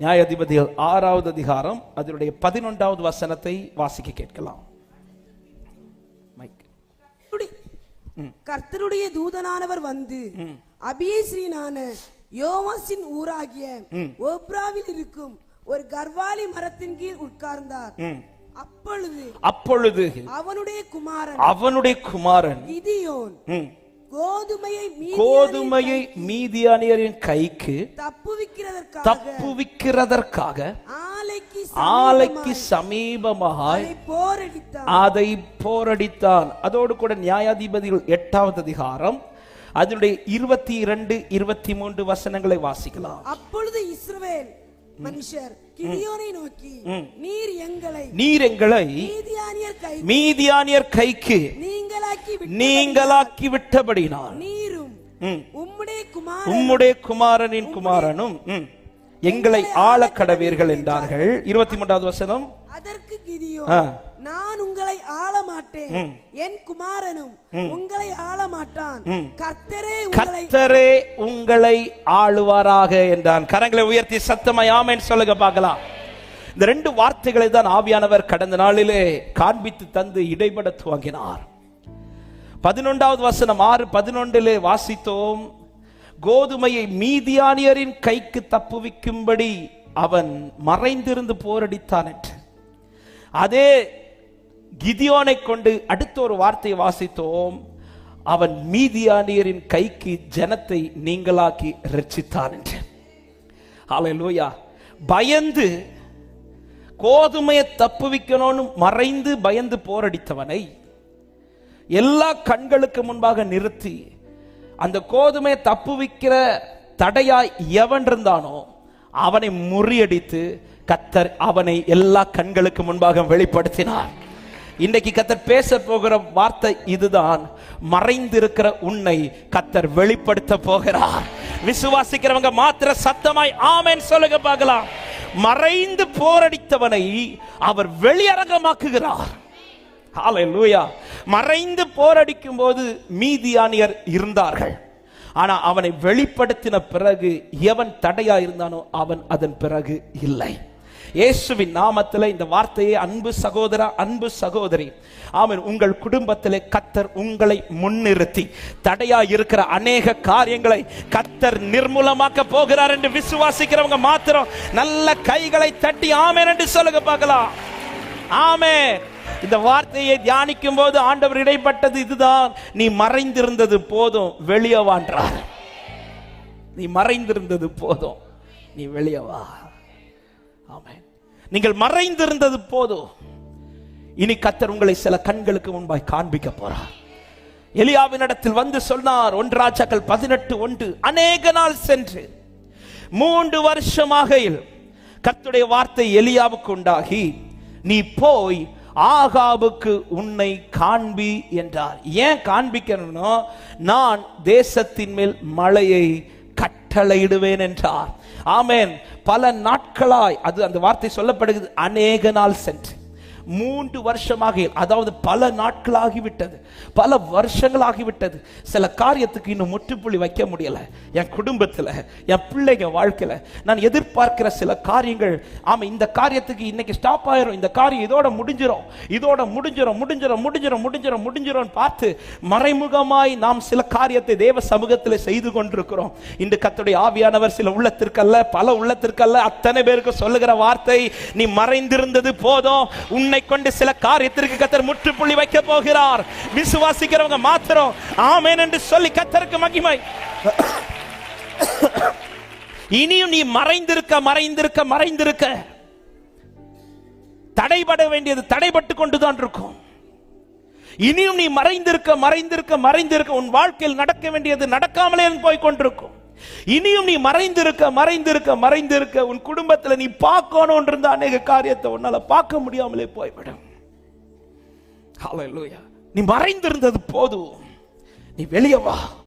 நியாயாதிபதிகள் ஆறாவது அதிகாரம் அதனுடைய பதினொன்றாவது வசனத்தை வாசிக்க கேட்கலாம். கர்த்தருடைய- தூதனானவர் வந்து அபியேஸ்ரீனான யோவாசின் ஊராகிய ஓப்ராவில் இருக்கும் ஒரு கர்வாலி மரத்தின் கீழ் உட்கார்ந்தார். அப்பொழுது அப்பொழுது அவனுடைய குமாரன் அவனுடைய குமாரன் கிதியோன் கோதுமையை கோதுமையை மீதியானியரின் கைக்கு தப்புவிக்கிறதற்காக ஆலைக்கு போரடித்தான். அதை போரடித்தான். அதோடு கூட நியாயாதிபதிகள் எட்டாவது அதிகாரம் அதனுடைய இருபத்தி இரண்டு இருபத்தி மூன்று வசனங்களை வாசிக்கலாம். அப்பொழுது இஸ்ரவேல் மனுஷர் கிதியோனை நோக்கி நீர் எங்களை நீர் எங்களை மீதியானியர் கை மீதியானியர் கைக்கு நீங்களாக்கி நீங்களாக்கி விட்டபடினால் நீரும் உம்முடைய குமாரன் உம்முடைய குமாரனின் குமாரனும் எங்களை ஆள கடவீர்கள் என்றார்கள். இருபத்தி மூன்றாவது வசனம். அதற்கு கிதியோ ஆ. நான் உங்களை ஆள மாட்டேன் என் குமாரனும் உங்களை ஆள மாட்டான் கர்த்தரே உங்களை கர்த்தரே உங்களை ஆளுவாராக என்றான். கரங்களை உயர்த்தி சத்தமாய் ஆமென் சொல்லுங்க பார்க்கலாம். இந்த ரெண்டு வார்த்தைகளை தான் ஆவியானவர் கடந்த நாளிலே காண்பித்து தந்து இடைபட துவங்கினார் பதினொன்றாவது வசனம் ஆறு பதினொன்றிலே வாசித்தோம். கோதுமையை மீதியானியரின் கைக்கு தப்புவிக்கும்படி அவன் மறைந்திருந்து போரடித்தான் என்று. அதே கிதியோனை கொண்டு அடுத்த ஒரு வார்த்தையை வாசித்தோம். அவன் மீதியானியரின் கைக்கு ஜனத்தை நீங்களாக்கி ரட்சித்தான் என்று. ஹalleluya பயந்து கோதுமையை தப்புவிக்கணும்னு மறைந்து பயந்து போரடித்தவனை எல்லா கண்களுக்கு முன்பாக நிறுத்தி அந்த கோதுமையை தப்புவிக்கிற தடையாய் எவன் இருந்தானோ அவனை முறியடித்து கத்தர் அவனை எல்லா கண்களுக்கு முன்பாக வெளிப்படுத்தினார். இன்றைக்கு கத்தர் பேச போகிற வார்த்தை இதுதான். மறைந்திருக்கிற உன்னை கத்தர் வெளிப்படுத்த போகிறார். விசுவாசிக்கிறவங்க மாத்திர சத்தமாய் ஆமேன் சொல்லுங்க பார்க்கலாம். மறைந்து போரடித்தவனை அவர் வெளியரங்கமாக்குகிறார் ஹalleluya மறைந்து போரடிக்கும் போது மீதியானியர் இருந்தார்கள். ஆனா அவனை வெளிப்படுத்தின பிறகு எவன் தடையா இருந்தானோ அவன் அதன் பிறகு இல்லை. இயேசுவின் நாமத்தில் இந்த வார்த்தையை அன்பு சகோதரா அன்பு சகோதரி ஆமன். உங்கள் குடும்பத்தில் கத்தர் உங்களை முன்னிறுத்தி தடையா இருக்கிற அநேக காரியங்களை கத்தர் நிர்மூலமாக்க போகிறார் என்று விசுவாசிக்கிறவங்க மாத்திரம் நல்ல கைகளை தட்டி ஆமேன் என்று சொல்லுங்க பார்க்கலாம். ஆமே இந்த வார்த்தையை தியானிக்கும் போது ஆண்டவர் இடைப்பட்டது இதுதான். நீ மறைந்திருந்தது போதும் வெளியே வான்றார் நீ மறைந்திருந்தது போதும் நீ வெளியே வா ஆமே நீங்கள் மறைந்திருந்தது போதும் இனி கத்தர் உங்களை சில கண்களுக்கு முன்பாய் காண்பிக்க போறார். எலியாவினிடத்தில் வந்து சொன்னார் ஒன்றாச்சாக்கள் பதினெட்டு ஒன்று. அநேக நாள் சென்று மூன்று வருஷமாகையில் கத்துடைய வார்த்தை எலியாவுக்கு உண்டாகி நீ போய் ஆகாபுக்கு உன்னை காண்பி என்றார். ஏன் காண்பிக்கணும்னா நான் தேசத்தின் மேல் மழையை கட்டளையிடுவேன் என்றார். ஆமேன். பல நாட்களாய் அது அந்த வார்த்தை சொல்லப்படுகிறது அநேக நாள் சென்று. மூன்று வருஷமாக அதாவது பல நாட்களாகிவிட்டது பல வருஷங்களாகிவிட்டது. சில காரியத்துக்கு இன்னும் முற்றுப்புள்ளி வைக்க முடியல. என் குடும்பத்துல என் பிள்ளைங்க வாழ்க்கையில நான் எதிர்பார்க்கிற சில காரியங்கள் ஆமாம் இந்த காரியத்துக்கு இன்னைக்கு ஸ்டாப் ஆயிரும். இந்த காரியம் இதோட முடிஞ்சிடும் இதோட முடிஞ்சிடும் முடிஞ்சிடும் முடிஞ்சிடும் முடிஞ்சிடும் முடிஞ்சிடும் பார்த்து மறைமுகமாய் நாம் சில காரியத்தை தேவ சமூகத்தில் செய்து கொண்டிருக்கிறோம். இன்று கத்துடைய ஆவியானவர் சில உள்ளத்திற்கல்ல பல உள்ளத்திற்கல்ல அத்தனை பேருக்கு சொல்லுகிற வார்த்தை நீ மறைந்திருந்தது போதும். உன்னை கை கொண்டு சில காரியத்திற்கு கத்தர் முற்றுப்புள்ளி வைக்க போகிறார். விசுவாசிக்கிறவங்க மாத்திரம் ஆமேன் என்று சொல்லி கத்தருக்கு மகிமை. இனியும் நீ மறைந்திருக்க மறைந்திருக்க மறைந்திருக்க. தடைபட வேண்டியது தடைபட்டு கொண்டுதான் இருக்கும். இனியும் நீ மறைந்திருக்க மறைந்திருக்க மறைந்திருக்க உன் வாழ்க்கையில் நடக்க வேண்டியது நடக்காமலே போய் கொண்டிருக்கும். இனியும் நீ மறைந்திருக்க மறைந்திருக்க மறைந்திருக்க உன் குடும்பத்துல நீ பார்க்கணும் இருந்த அநேக காரியத்தை உன்னால பார்க்க முடியாமலே போய்விடும். நீ மறைந்திருந்தது போதும். நீ வெளியே வா.